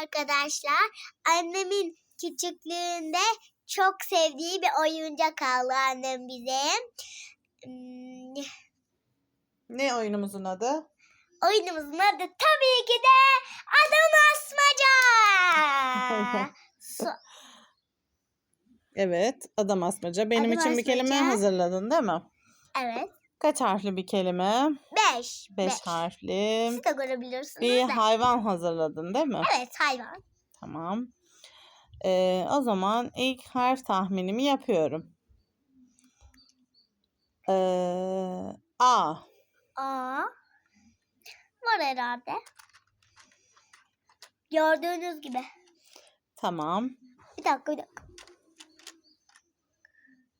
Arkadaşlar annemin küçüklüğünde çok sevdiği bir oyuncak aldı annem bize. Hmm, Ne oyunumuzun adı? oyunumuzun adı tabii ki de Adam Asmaca. So- Evet, adam asmaca. Benim Adam için bir kelime asmaca. hazırladın değil mi? evet. Kaç harfli bir kelime? Beş. Beş harfli. Siz de görebilirsiniz Bir de. hayvan hazırladın değil mi? Evet hayvan. Tamam. Ee, o zaman ilk harf tahminimi yapıyorum. Ee, A. Aa. Var herhalde. Gördüğünüz gibi. Tamam. Bir dakika bir dakika.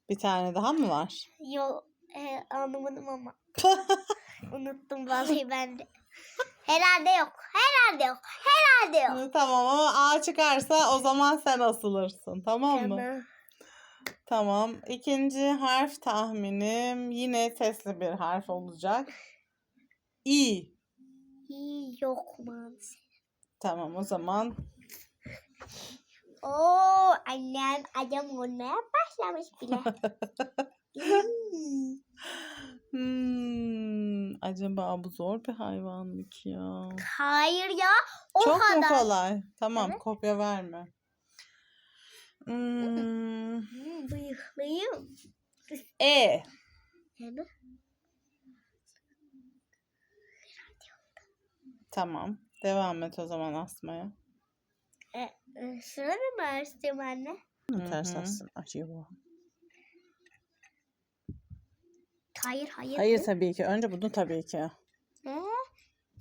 Bir tane daha mı var? Yo, e, anlamadım ama. Unuttum vallahi ben de. Herhalde yok. Herhalde yok. Herhalde yok. tamam ama A çıkarsa o zaman sen asılırsın. Tamam mı? Tamam. Tamam. İkinci harf tahminim yine sesli bir harf olacak. İ. İyi yok maalesef. Tamam o zaman Oo annem adam olmaya başlamış bile. Hmm. Acaba bu zor bir hayvan mı ki ya? Hayır ya. O Çok mu kadar. kolay? Tamam Evet. kopya verme. Hmm, bıyıklıyım. e. Yani Tamam. Devam et o zaman asmaya. e, e, şurada mı açtım anne? Ters assın. Acaba. Hayır hayır. Hayır tabii ki. Önce bunu tabii ki.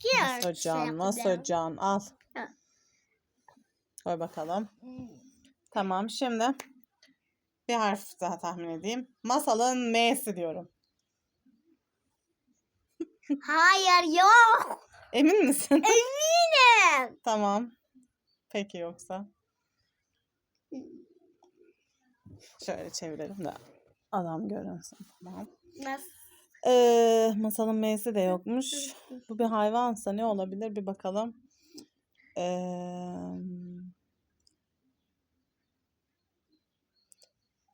Diğer Masocan, şey yapacağım. Masocan al. Ha. Koy bakalım. Hmm. Tamam şimdi bir harf daha tahmin edeyim. Masalın M'si diyorum. Hayır yok. Emin misin? Eminim. tamam. Peki yoksa. Şöyle çevirelim de adam görünsün. Tamam. Nasıl? Ee, masalın M'si de yokmuş. Bu bir hayvansa ne olabilir bir bakalım. Ee,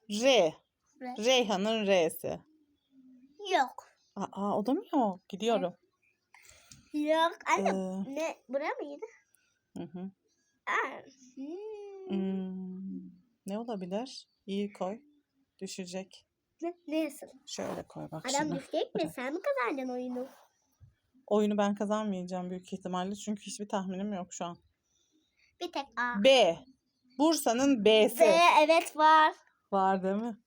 R. Re. Reyhan'ın R'si. Yok. Aa, o da mı yok? Gidiyorum. Yok. Anne Ee, ne? Buraya mıydı? hı hı. Aa. Hmm. Hmm, ne olabilir? İyi koy. Düşecek. Ne, neyse. Şöyle koy bak Adam şimdi. düşecek mi? Sen mi kazanacaksın oyunu? Oyunu ben kazanmayacağım büyük ihtimalle çünkü hiçbir tahminim yok şu an. Bir tek A. B. Bursa'nın B'si. B evet var. Var değil mi?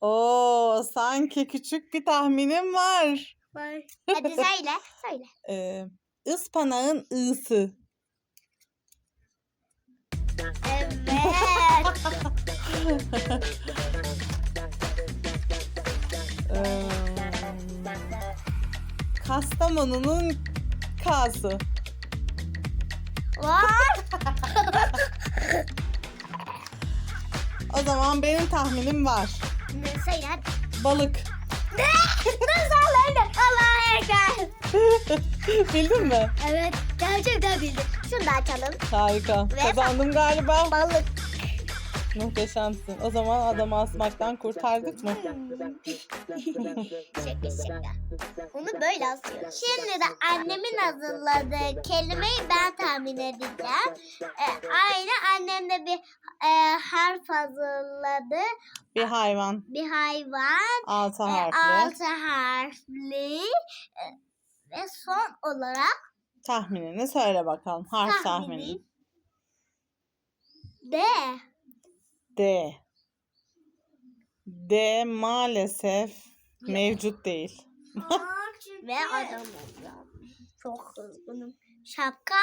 Oo, sanki küçük bir tahminim var. Var. Hadi söyle. Söyle. Ee, ıspanağın ısı. Evet. Ee, Kastamonu'nun var. O zaman benim tahminim var. Ne hadi. Balık. Nasıl öyle? Allah'a ekber. Bildin mi? Evet. Gerçekten bildim. Şunu da açalım. Harika. Ve- Kazandım galiba. Balık. Muhteşemsin. O zaman adamı asmaktan kurtardık mı? şaka şaka. Onu böyle asıyor. Şimdi de annemin hazırladığı kelimeyi ben tahmin edeceğim. Ee, aynı annem de bir e, harf hazırladı. Bir hayvan. Bir hayvan. Altı e, harfli. altı harfli. E, ve son olarak Tahminini söyle bakalım. Harf tahmini. tahmini D. D. D maalesef mevcut değil. ve adam oluyor. Çok kızgınım. Şapka.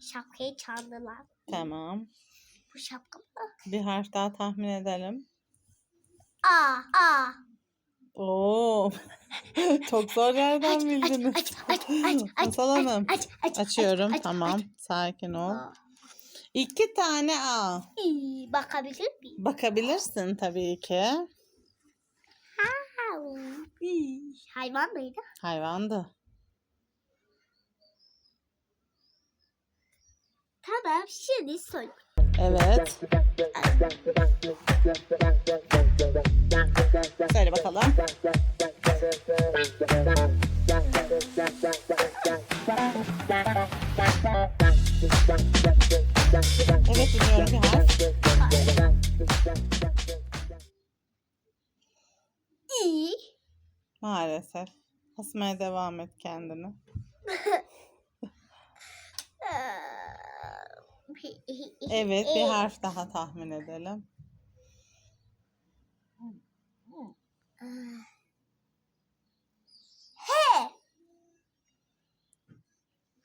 Şapkayı çaldılar. Tamam. Bu şapka mı? Bir harf daha tahmin edelim. A. A. Oo. Çok zor yerden bildiniz. Aç, aç, aç, aç, Masal Hanım. aç, aç, Açıyorum. aç, aç, tamam. aç. Sakin ol. Aa. İki tane A. İyi, Bakabilir miyim? Bakabilirsin tabii ki. İyi. Hayvan mıydı? Hayvandı. Tamam şimdi soy. Evet. Söyle bakalım. Evet dinliyorum bir harf. İ. Maalesef. Asmaya devam et kendini. Evet bir harf daha tahmin edelim. H.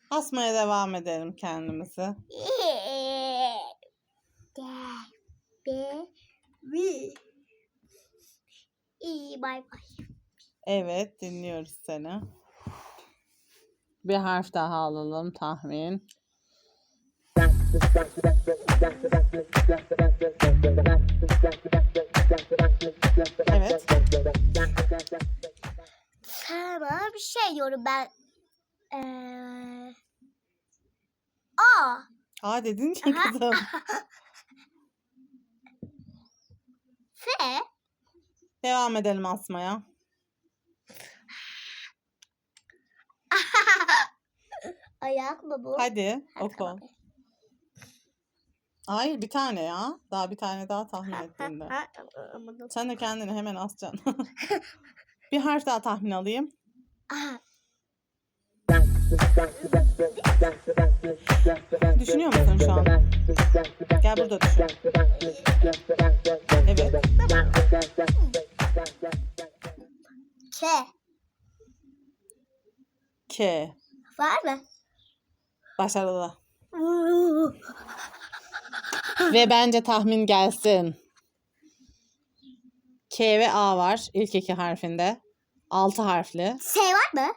Asmaya devam edelim kendimizi. D. B. V. İyi bay bay. Evet dinliyoruz seni. Bir harf daha alalım tahmin. Evet. Sana bir şey diyorum ben. Ee, A. Aa dedin ki kızım. F. Devam edelim asmaya. Ayak mı bu? Hadi Ha, oku. tamam. Hayır bir tane ya. Daha bir tane daha tahmin ettiğinde. Sen de kendini hemen asacaksın. bir harf daha tahmin alayım. Düşünüyor musun şu an? Gel burada düşün. K. Var mı? Başarılı. Ve bence tahmin gelsin. K ve A var ilk iki harfinde. Altı harfli. S var mı?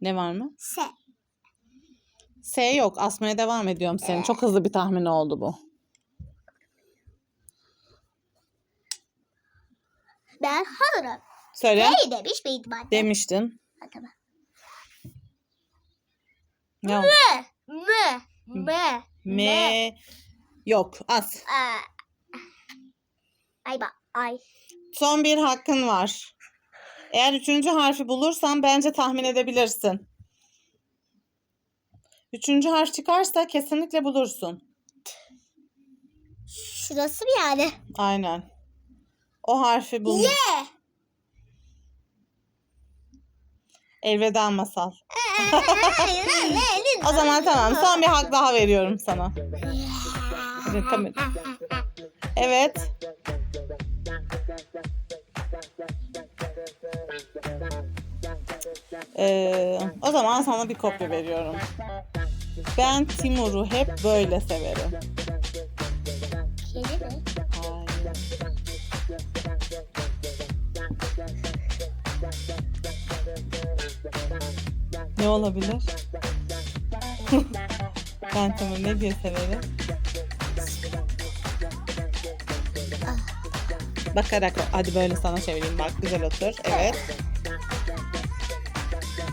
Ne var mı? S. S yok. Asmaya devam ediyorum senin. Çok hızlı bir tahmin oldu bu. Ben hazırım. Söyle. Hey demiş anne? Demiştin. Ha, tamam. Ne oldu? M. M. M. M. Yok. As. Aa. Ay bak. Ay. Son bir hakkın var. Eğer üçüncü harfi bulursan bence tahmin edebilirsin. Üçüncü harf çıkarsa kesinlikle bulursun. Şurası mı yani? Aynen. O harfi bul. Y. Elveda masal. O zaman tamam. Son bir hak daha veriyorum sana. Evet, tamam. Evet. Ee, o zaman sana bir kopya veriyorum. Ben Timur'u hep böyle severim. Ne olabilir? ben Timur'u ne diye severim? Bakarak hadi böyle sana çevireyim bak güzel otur. Evet.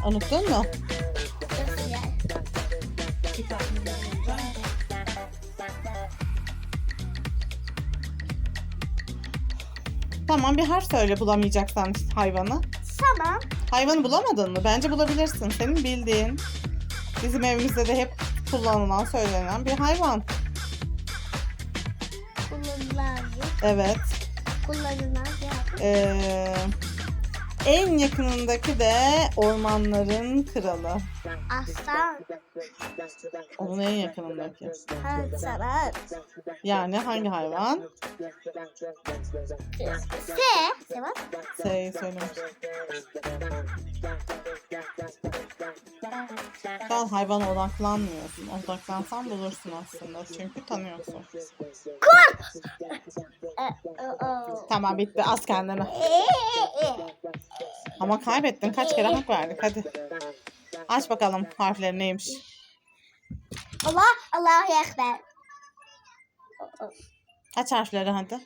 Unuttun mu? Tamam bir harf söyle bulamayacaksan hayvanı. Tamam. Hayvanı bulamadın mı? Bence bulabilirsin. Senin bildiğin bizim evimizde de hep kullanılan, söylenen bir hayvan. Kullanılan Evet. Kullanılan. Ee, en yakınındaki de ormanların kralı. Aslan. Onun en yakınındaki. Hasarat. Yani hangi hayvan? S. S var. Şey söylemiş. An hayvana odaklanmıyorsun. Odaklansan bulursun aslında. Çünkü tanıyorsun. O. Tamam bitti. Az kendini. E, e, e. Ama kaybettin. Kaç kere hak verdik. Hadi. Aç bakalım harfleri neymiş. Allah Allahu Ekber. Aç harfleri hadi.